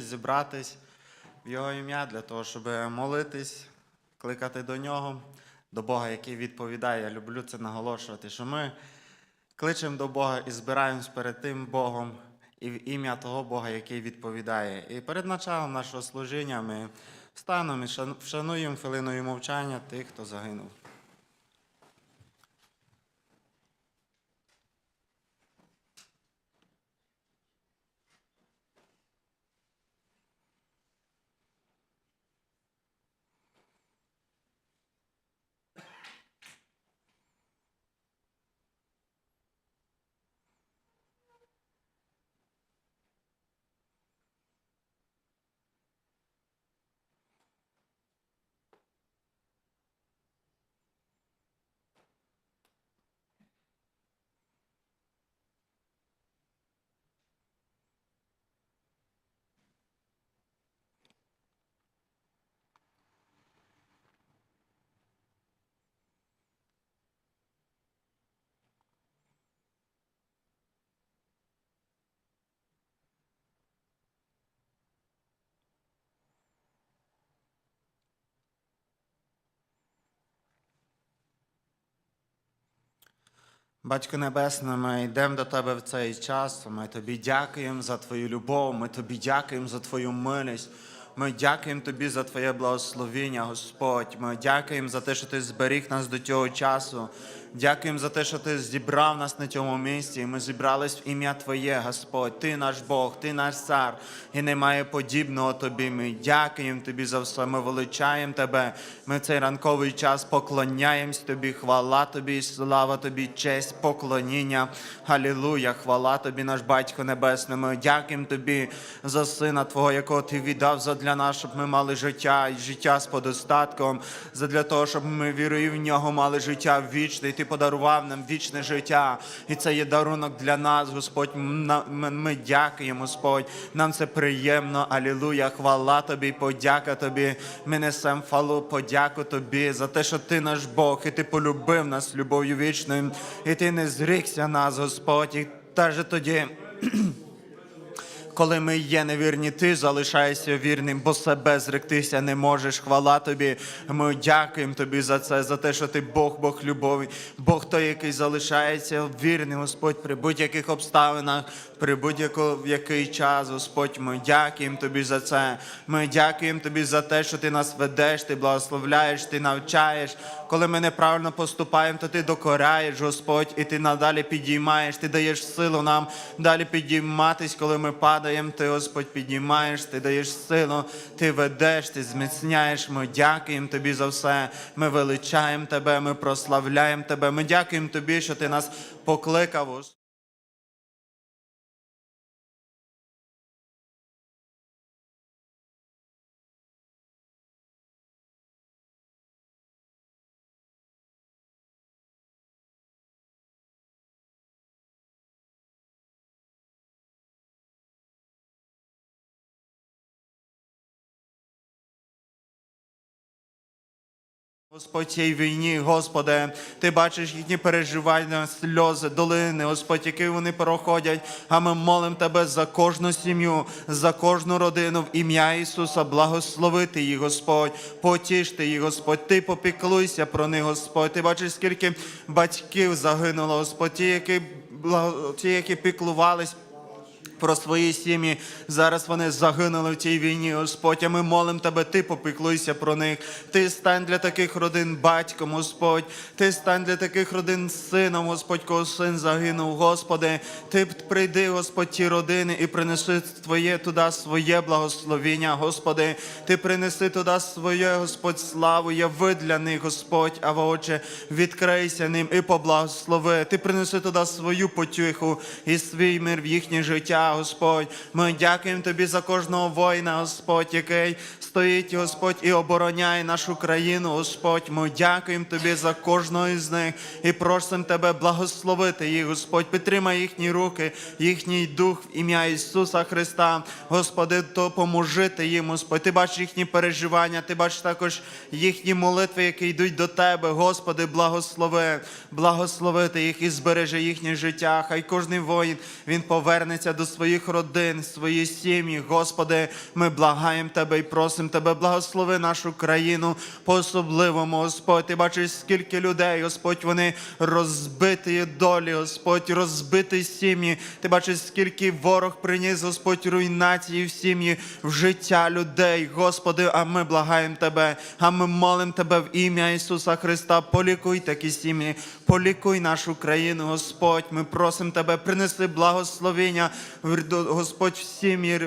зібратись в Його ім'я для того, щоб молитись, кликати до Нього, до Бога, який відповідає. Я люблю це наголошувати, що ми кличемо до Бога і збираємось перед тим Богом і в ім'я того Бога, який відповідає. І перед началом нашого служіння ми встанемо і вшануємо хвилиною мовчання тих, хто загинув. Батько Небесне, ми йдемо до Тебе в цей час. Ми тобі дякуємо за Твою любов, ми тобі дякуємо за Твою милість. Ми дякуємо Тобі за Твоє благословіння, Господь. Ми дякуємо за те, що Ти зберіг нас до цього часу. Дякуємо за те, що Ти зібрав нас на цьому місці. Ми зібрались в ім'я Твоє, Господь. Ти наш Бог, Ти наш цар, і немає подібного Тобі. Ми дякуємо Тобі за все. Ми величаємо Тебе. Ми в цей ранковий час поклоняємось Тобі. Хвала Тобі, слава Тобі, честь, поклоніння. Халілуя, хвала Тобі, наш Батько Небесний. Ми дякуємо Тобі за Сина Твого, якого Ти віддав задля нас, щоб ми мали життя і життя з подостатком, задля того, щоб ми вірою в нього мали життя вічне. І Ти подарував нам вічне життя. І це є дарунок для нас, Господь. Ми, дякуємо, Господь. Нам це приємно. Алілуя. Хвала Тобі, подяка Тобі. Ми несемо фалу, подяку Тобі за те, що Ти наш Бог, і Ти полюбив нас любов'ю вічною, і Ти не зрікся нас, Господь. І теж тоді. Коли ми є невірні, ти залишаєшся вірним, бо себе зректися не можеш. Хвала тобі. Ми дякуємо тобі за це, за те, що ти Бог, Бог любові, Бог той, який залишається вірним, Господь, при будь-яких обставинах, при будь-який час, Господь. Ми дякуємо тобі за це. Ми дякуємо тобі за те, що ти нас ведеш, ти благословляєш, ти навчаєш. Коли ми неправильно поступаємо, то ти докоряєш, Господь, і ти надалі підіймаєш, ти даєш силу нам далі підійматись, коли ми падаємо, ти, Господь, підіймаєш, ти даєш силу, ти ведеш, ти зміцняєш. Ми дякуємо тобі за все. Ми величаємо тебе, ми прославляємо тебе. Ми дякуємо тобі, що ти нас покликав. Господь. Цій війні, Господи, Ти бачиш їхні переживання, сльози, долини, Господь, які вони проходять. А ми молимо Тебе за кожну сім'ю, за кожну родину в ім'я Ісуса, благословити їх, Господь, потішти їх, Господь. Ти попіклуйся про них, Господь. Ти бачиш, скільки батьків загинуло, Господь, ті, які, ті, які піклувались про свої сім'ї. Зараз вони загинули в цій війні, Господь. А ми молимо Тебе, Ти попіклуйся про них. Ти стань для таких родин батьком, Господь. Ти стань для таких родин сином, Господь, кого син загинув, Господи. Ти прийди, Господь, ті родини і принеси Твоє туди своє благословіння, Господи. Ти принеси туди своє, Господь, славу. Яви для них, Господь, а Отче, відкрийся ним і поблагослови. Ти принеси туди свою потіху і свій мир в їхнє життя, Господь. Ми дякуємо Тобі за кожного воїна, Господь, який стоїть, Господь, і обороняє нашу країну, Господь. Ми дякуємо Тобі за кожного із них і просимо Тебе благословити їх, Господь. Підтримай їхні руки, їхній дух в ім'я Ісуса Христа. Господи, то поможити їм, Господь. Ти бачиш їхні переживання, ти бачиш також їхні молитви, які йдуть до Тебе. Господи, благослови, благословити їх і збережи їхнє життя. Хай кожний воїн він повернеться до своєї своїх родин, свої сім'ї. Господи, ми благаємо Тебе і просимо Тебе, благослови нашу країну по-особливому, Господь. Ти бачиш, скільки людей, Господь, вони розбиті долі, Господь, розбиті сім'ї. Ти бачиш, скільки ворог приніс, Господь, руйнації в сім'ї, в життя людей, Господи, а ми благаємо Тебе, а ми молимо Тебе в ім'я Ісуса Христа. Полікуй такі сім'ї, полікуй нашу країну, Господь. Ми просимо Тебе, принеси благословення, Господь, в сім'ї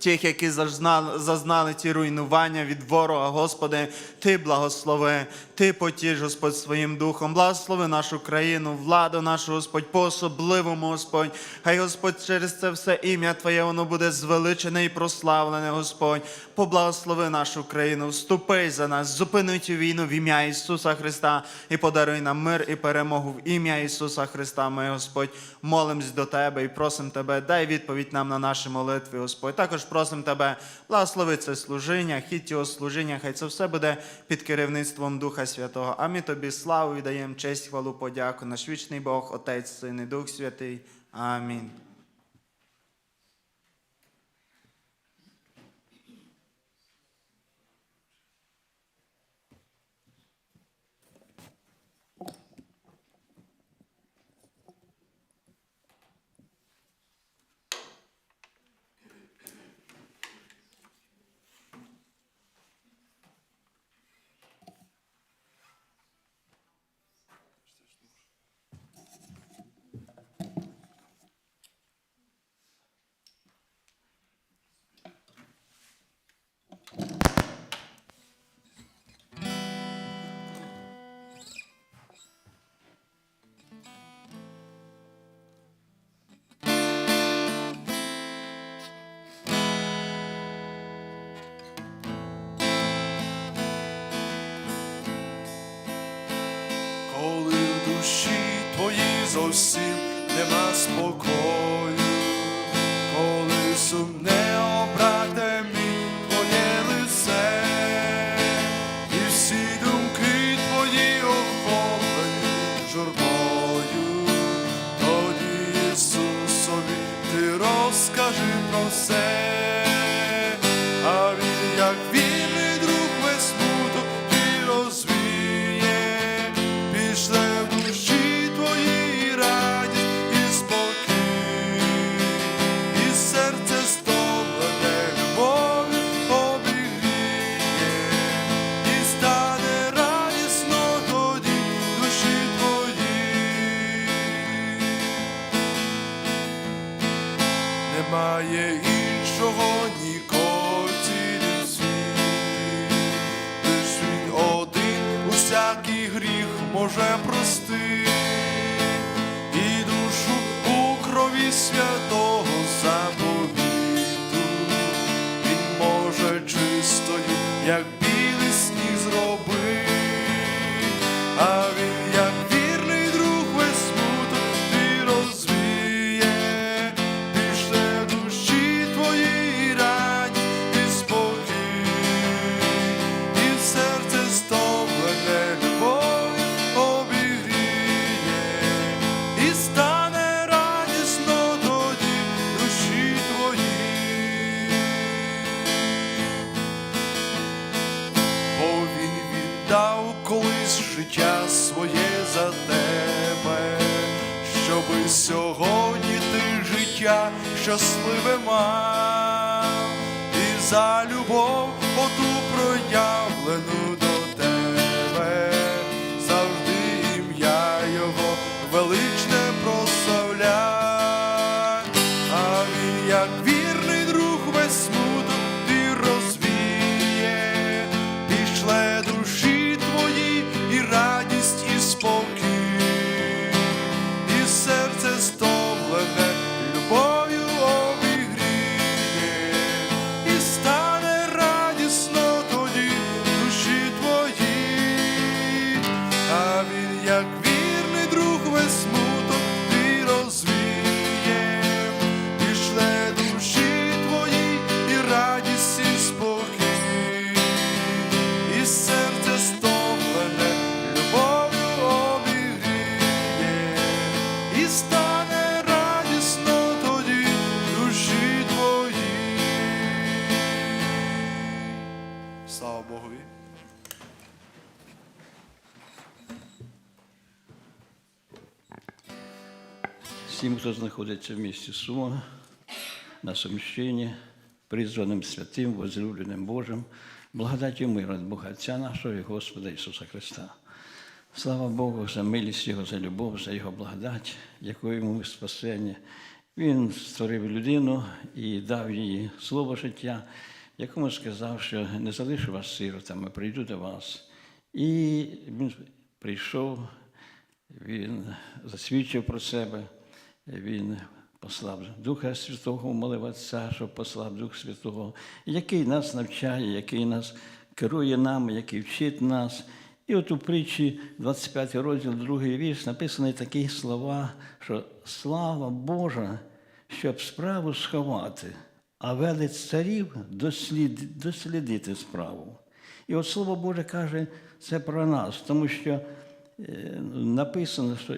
тих, які зазнали, зазнали ті руйнування від ворога, Господи, Ти благослови, Ти потіж, Господь, своїм духом, благослови нашу країну, владу нашу, Господь, по-особливому, Господь. Хай Господь через це все ім'я Твоє, воно буде звеличене і прославлене, Господь. Поблагослови нашу країну, вступи за нас, зупини цю війну в ім'я Ісуса Христа і подаруй нам мир і перемогу в ім'я Ісуса Христа. Ми, Господь, молимось до Тебе і просимо Тебе, дай відповідь нам на наші молитви, Господь. Також просимо Тебе, благослови це служіння, хід цього служіння, хай це все буде під керівництвом Духа Святого. А ми Тобі славу і даємо честь, хвалу, подяку. Наш вічний Бог, Отець, Син і Дух Святий. Амінь. Душі твоїй зовсім нема спокою, коли сумне обрате мій твоє лице, і всі думки твої охоплені журбою, тоді Ісусові ти розкажи про все, Немає іншого нікого в цілім світі, лиш він один усякий гріх може прости, і душу у крові святого заповіту, він може чистою, як щасливе мав, і за любов Всім, хто знаходиться в місті Сума, на Сумщині, призваним святим, возлюбленим Божим, благодаті миру від Бога Отця нашого і Господа Ісуса Христа. Слава Богу за милість Його, за любов, за Його благодать, якою ми спасені. Він створив людину і дав їй слово життя, якому сказав, що не залишу вас сиротами, прийду до вас. І він прийшов, він засвідчив про себе, він послав Духа Святого, молив Отця, щоб послав Дух Святого, який нас навчає, який нас керує нами, який вчить нас. І от у притчі 25 розділ, другий вірш, написані такі слова, що слава Божа, щоб справу сховати, а велич царів дослід, дослідити справу. І от Слово Боже каже це про нас, тому що е, написано, що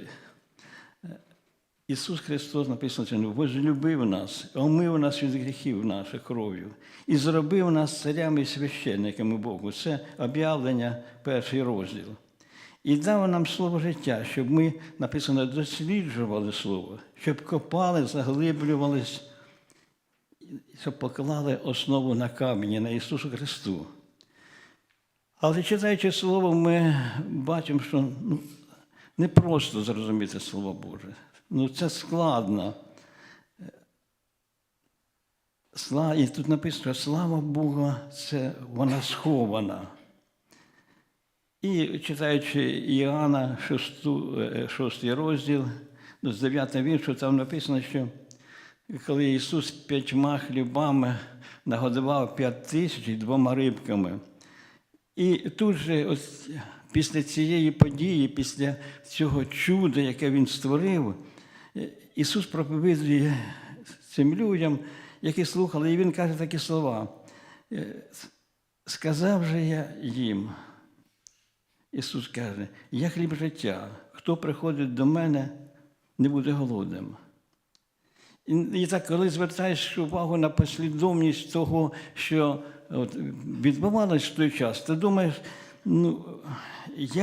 Ісус Христос написано, що возлюбив нас, омив нас від гріхів наших кров'ю і зробив нас царями і священниками Богу. Це об'явлення, перший розділ. І дав нам слово життя, щоб ми, написано, досліджували слово, щоб копали, заглиблювались, щоб поклали основу на камені, на Ісусу Христу. Але читаючи Слово, ми бачимо, що ну, не просто зрозуміти Слово Боже. Ну, це складно. І тут написано, слава Бога, це вона схована. І читаючи Іоанна 6, 6 розділ, ну, з 9 віршу, там написано, що коли Ісус п'ятьма хлібами нагодував п'ять тисяч і двома рибками. І тут же, ось, після цієї події, після цього чуда, яке Він створив, е, Ісус проповідує цим людям, які слухали, і Він каже такі слова. Е, Сказав же я їм, Ісус каже, я хліб життя, хто приходить до мене, не буде голодним. І, так, коли звертаєш увагу на послідовність того, що відбувалось в той час, ти думаєш, ну, я